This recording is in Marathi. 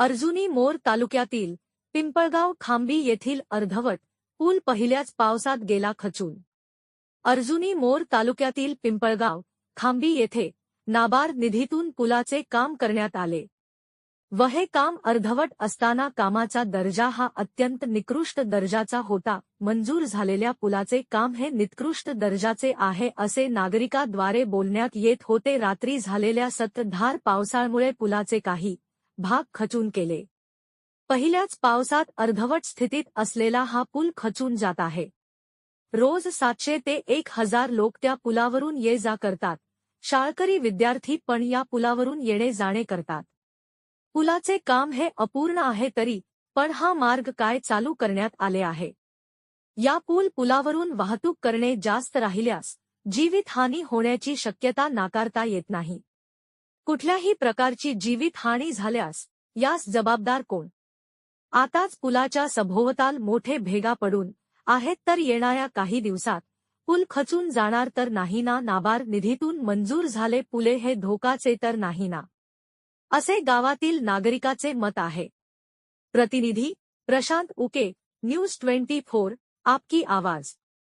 अर्जुनी मोर तालुक्यातील पिंपळगाव खांबी येथील अर्धवट पूल पहिल्याच पावसात गेला खचून. अर्जुनी मोर तालुक्यातील पिंपळगाव खांबी येथे नाबार्ड निधीतून पुलाचे काम करण्यात आले. व हे काम अर्धवट असताना कामाचा दर्जा हा अत्यंत निकृष्ट दर्जाचा होता मंजूर झालेल्या पुलाचे काम हे निकृष्ट दर्जाचे आहे असे नागरिकाद्वारे बोलण्यात येत होते. रात्री झालेल्या सततधार पावसाळमुळे पुलाचे काही भाग खचून केले. पहिल्याच पावसात अर्धवट स्थितीत असलेला हा पूल खचून जात आहे. रोज सातशे ते एक हजार लोक त्या पुलावरून ये जा करतात. शाळकरी विद्यार्थी पण या पुलावरून येणे जाणे करतात. पुलाचे काम हे अपूर्ण आहे तरी पण हा मार्ग काय चालू करण्यात आले आहे? या पूल पुलावरून वाहतूक करणे जास्त राहिल्यास जीवितहानी होण्याची शक्यता नाकारता येत नाही. कुठल्याही प्रकारची जीवितहानी झाल्यास यास जबाबदार कोण? आताच पुलाच्या सभोवताल मोठे भेगा पडून आहेत तर येणाऱ्या काही दिवसात पूल खचून जाणार तर नाही ना नाबार निधीतून मंजूर झाले पुले हे धोकाचे तर नाही ना असे गावातील नागरिकाचे मत आहे. प्रतिनिधी Prashant Uke news twenty four आपकी आवाज.